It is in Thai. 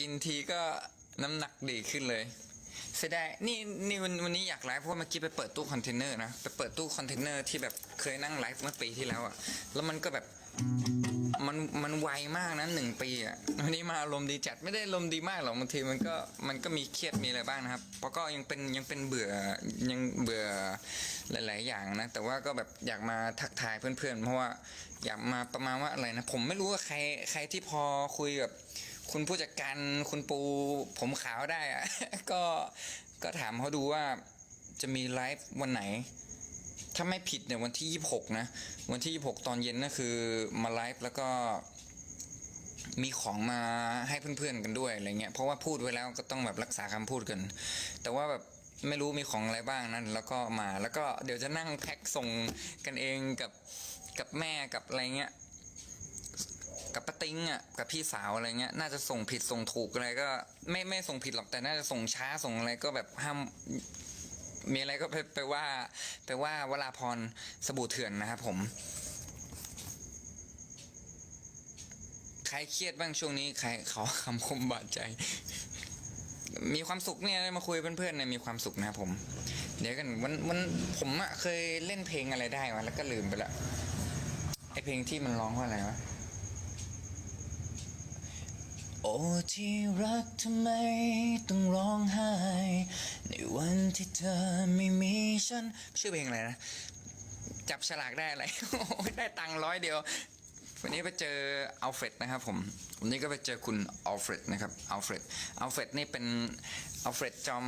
กินทีก็น้ำหนักดีขึ้นเลยเสียดายนี่นี่วันวันนี้อยากไลฟ์เพราะว่าเมื่อกี้ไปเปิดตู้คอนเทนเนอร์นะไปเปิดตู้คอนเทนเนอร์ที่แบบเคยนั่งไลฟ์เมื่อปีที่แล้วอะแล้วมันก็แบบมันมันไวมากนะหนึ่งปีอะวันนี้มาอารมณ์ดีจัดไม่ได้อารมณ์ดีมากหรอกบางทีมันก็มันก็มีเครียดมีอะไรบ้างนะครับเพราะก็ยังเป็นยังเป็นเบื่อยังเบื่อหลาย ๆ อย่างนะ แต่ว่าก็แบบอยากมาทักทายเพื่อนๆ เพราะว่าอยากมาประมาณว่าอะไรนะผมไม่รู้ว่าใครใครที่พอคุยกับ คุณผู้จัดการคุณปูผมขาวได้อะก็ก็ถามเขาดูว่าจะมีไลฟ์วันไหน ถ้าไม่ผิดเนี่ยวันที่ 26 นะ วันที่ 26 ตอนเย็นก็คือมาไลฟ์แล้วก็มีของมาให้เพื่อนๆกันด้วยอะไรเงี้ยเพราะว่าพูดไว้แล้วก็ต้องแบบรักษาคำพูดกัน แต่ว่าแบบไม่รู้มีของอะไรบ้างนั้น แล้วก็มาแล้วก็เดี๋ยวจะนั่งแพ็คส่งกันเองกับกับแม่กับอะไรเงี้ย กับป้าติ้งอะกับพี่สาวอะไรเงี้ยน่าจะส่งผิดส่งถูกอะไรก็ ไม่ไม่ส่งผิดหรอกแต่น่าจะส่งช้าส่งอะไรก็แบบห้ามมีอะไรก็ไปไปว่าไปว่าวราพรสบู่เถื่อนนะครับผมใครเครียดบ้างช่วงนี้ใครเขอคำคมบาดใจ มีความสุขเนี่ยมาคุยเพื่อนๆเนี่ยมีความสุขนะครับผม เดี๋ยวกันวันวันผมอะเคยเล่นเพลงอะไรได้วะแล้วก็ลืมไปละไอเพลงที่มันร้องว่าอะไรวะ อ้ที่รักทำไมต้องร้องไห้ ในวันที่เธอไม่มีฉัน ชื่อเพลงอะไรนะ จับฉลากได้อะไร ได้ตังค์ร้อยเดียว วันนี้ไปเจออัลเฟรดนะครับผม วันนี้ก็ไปเจอคุณอัลเฟรดนะครับอัลเฟรดอัลเฟรดนี่เป็นอัลเฟรดจอม